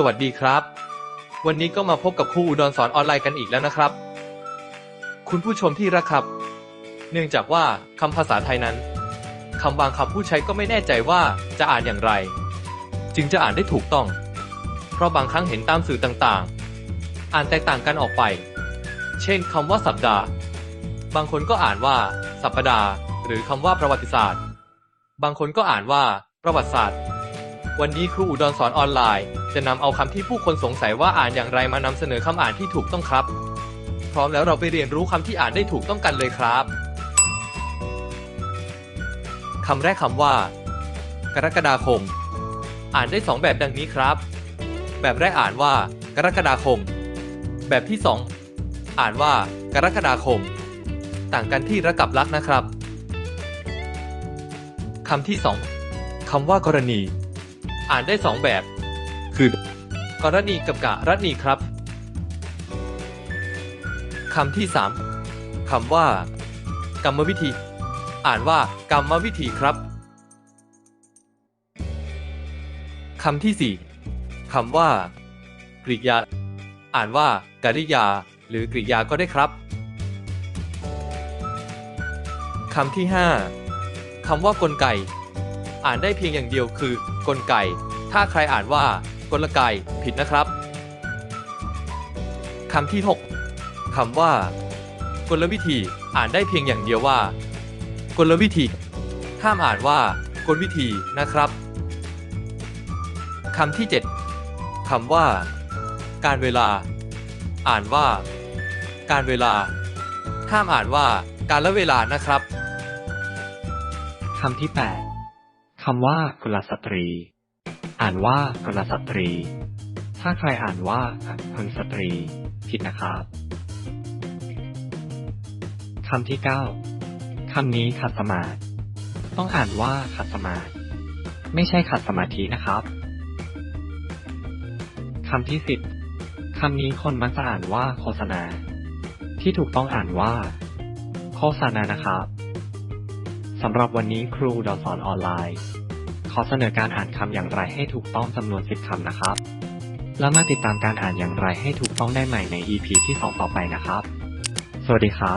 สวัสดีครับ วันนี้ก็มาพบกับครูอุดรสอนออนไลน์กันอีกแล้วนะครับ คุณผู้ชมที่รักครับ เนื่องจากว่าคำภาษาไทยนั้นคำบางคำผู้ใช้ก็ไม่แน่ใจว่าจะอ่านอย่างไร จึงจะอ่านได้ถูกต้อง เพราะบางครั้งเห็นตามสื่อต่างๆ อ่านแตกต่างกันออกไป เช่นคำว่าสัปดาห์ บางคนก็อ่านว่า สัปดาห์ หรือคำว่าประวัติศาสตร์ บางคนก็อ่านว่า ประวัติศาสตร์ วันนี้ครูอุดรสอนออนไลน์ จะนำเอาคำที่ผู้คนสงสัยว่าอ่านอย่างไรมานำเสนอคำอ่านที่ถูกต้องครับ พร้อมแล้วเราไปเรียนรู้คำที่อ่านได้ถูกต้องกันเลยครับคำแรกคำว่า กรกฎาคม อ่านได้สองแบบดังนี้ครับ แบบแรกอ่านว่า กรกฎาคม แบบที่สองอ่านว่า กรกฎาคม ต่างกันที่ระกับลักนะครับคำที่สองคำว่ากรณี อ่านได้สองแบบ คือกรณีกับกะรณีครับคำที่สามคำว่า กรรมวิธี อ่านว่ากรรมวิธีครับคำที่สี่คำว่า กริยา อ่านว่ากริยา หรือกริยาก็ได้ครับคำที่ห้าคำว่ากลไก อ่านได้เพียงอย่างเดียวคือกลไก ถ้าใครอ่านว่า กลไกผิดนะครับคำที่ 6คำว่า กลวิธีอ่านได้เพียงอย่างเดียวว่า กลวิธี ห้ามอ่านว่า กลวิธีนะครับคำที่ 7คำว่า การเวลา อ่านว่า การเวลา ห้ามอ่านว่า การละเวลานะครับคำที่ 8คำว่ากุลสตรี อ่านว่ากุลสตรี ถ้าใครอ่านว่ากุลสตรี ผิดนะครับคำที่ 9 คำนี้ขัดสมาธิต้องอ่านว่าขัดสมาธิไม่ใช่ขัดสมาธินะครับ คำที่ 10 คำนี้คนมักจะอ่านว่าโฆษณา ที่ถูกต้องอ่านว่า โฆษณานะครับ สำหรับวันนี้ครูดอสอนออนไลน์ อเสนอการอ่านคำอย่างไรให้ถูกต้องจำนวน 10 คำนะครับ แล้วมาติดตามการอ่านอย่างไรให้ถูกต้องได้ใหม่ใน EP ที่ 2 ต่อไปนะครับ สวัสดีครับ